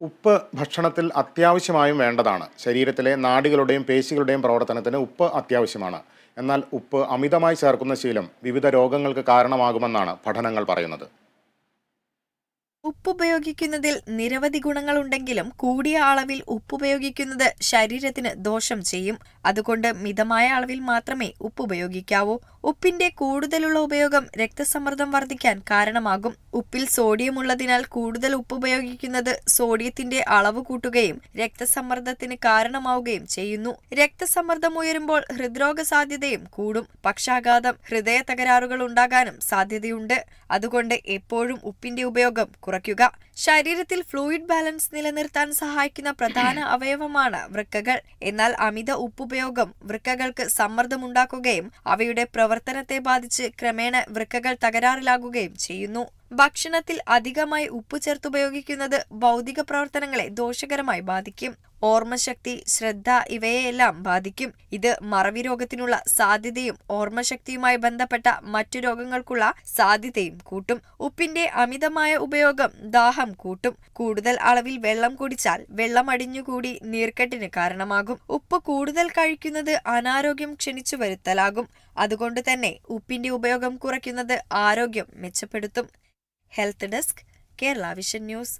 ഉപ്പ് ഭക്ഷണത്തിൽ അത്യാവശ്യമായും വേണ്ടതാണ്. ശരീരത്തിലെ നാടികളുടെയും പേശികളുടെയും പ്രവർത്തനത്തിന് ഉപ്പ് അത്യാവശ്യമാണ്. എന്നാൽ ഉപ്പ് അമിതമായി ചേർക്കുന്ന ശീലം വിവിധ രോഗങ്ങൾക്ക് കാരണമാകുമെന്നാണ് പഠനങ്ങൾ പറയുന്നത്. ഉപ്പുപയോഗിക്കുന്നതിൽ നിരവധി ഗുണങ്ങളുണ്ടെങ്കിലും കൂടിയ അളവിൽ ഉപ്പുപയോഗിക്കുന്നത് ശരീരത്തിന് ദോഷം ചെയ്യും. അതുകൊണ്ട് മിതമായ അളവിൽ മാത്രമേ ഉപ്പ് ഉപ്പുപയോഗിക്കാവൂ ഉപ്പിന്റെ കൂടുതലുള്ള ഉപയോഗം രക്തസമ്മർദ്ദം വർദ്ധിക്കാൻ കാരണമാകും. ഉപ്പിൽ സോഡിയം ഉള്ളതിനാൽ കൂടുതൽ ഉപ്പ് ഉപയോഗിക്കുന്നത് സോഡിയത്തിന്റെ അളവ് കൂട്ടുകയും രക്തസമ്മർദ്ദത്തിന് കാരണമാവുകയും ചെയ്യുന്നു. രക്തസമ്മർദ്ദം ഉയരുമ്പോൾ ഹൃദ്രോഗ സാധ്യതയും കൂടും. പക്ഷാഘാതം ഹൃദയ തകരാറുകൾ ഉണ്ടാകാനും സാധ്യതയുണ്ട്. അതുകൊണ്ട് എപ്പോഴും ഉപ്പിന്റെ ഉപയോഗം കുറയ്ക്കുക. ശരീരത്തിൽ ഫ്ലൂയിഡ് ബാലൻസ് നിലനിർത്താൻ സഹായിക്കുന്ന പ്രധാന അവയവമാണ് വൃക്കകൾ. എന്നാൽ അമിത ഉപ്പുപയോഗം വൃക്കകൾക്ക് സമ്മർദ്ദമുണ്ടാക്കുകയും അവയുടെ പ്രവർത്തനത്തെ ബാധിച്ച് ക്രമേണ വൃക്കകൾ തകരാറിലാകുകയും ചെയ്യുന്നു. ഭക്ഷണത്തിൽ അധികമായി ഉപ്പ് ചേർത്തുപയോഗിക്കുന്നത് ഭൗതിക പ്രവർത്തനങ്ങളെ ദോഷകരമായി ബാധിക്കും. ഓർമ്മശക്തി ശ്രദ്ധ ഇവയെല്ലാം ബാധിക്കും. ഇത് മറവി രോഗത്തിനുള്ള സാധ്യതയും ഓർമ്മശക്തിയുമായി ബന്ധപ്പെട്ട മറ്റു രോഗങ്ങൾക്കുള്ള സാധ്യതയും കൂട്ടും. ഉപ്പിന്റെ അമിതമായ ഉപയോഗം ദാഹം കൂട്ടും. കൂടുതൽ അളവിൽ വെള്ളം കുടിച്ചാൽ വെള്ളം അടിഞ്ഞുകൂടി നീർക്കെട്ടിന് കാരണമാകും. ഉപ്പ് കൂടുതൽ കഴിക്കുന്നത് അനാരോഗ്യം ക്ഷണിച്ചു വരുത്തലാകും. അതുകൊണ്ട് തന്നെ ഉപ്പിന്റെ ഉപയോഗം കുറയ്ക്കുന്നത് ആരോഗ്യം മെച്ചപ്പെടുത്തും. Health desk Kerala vision news.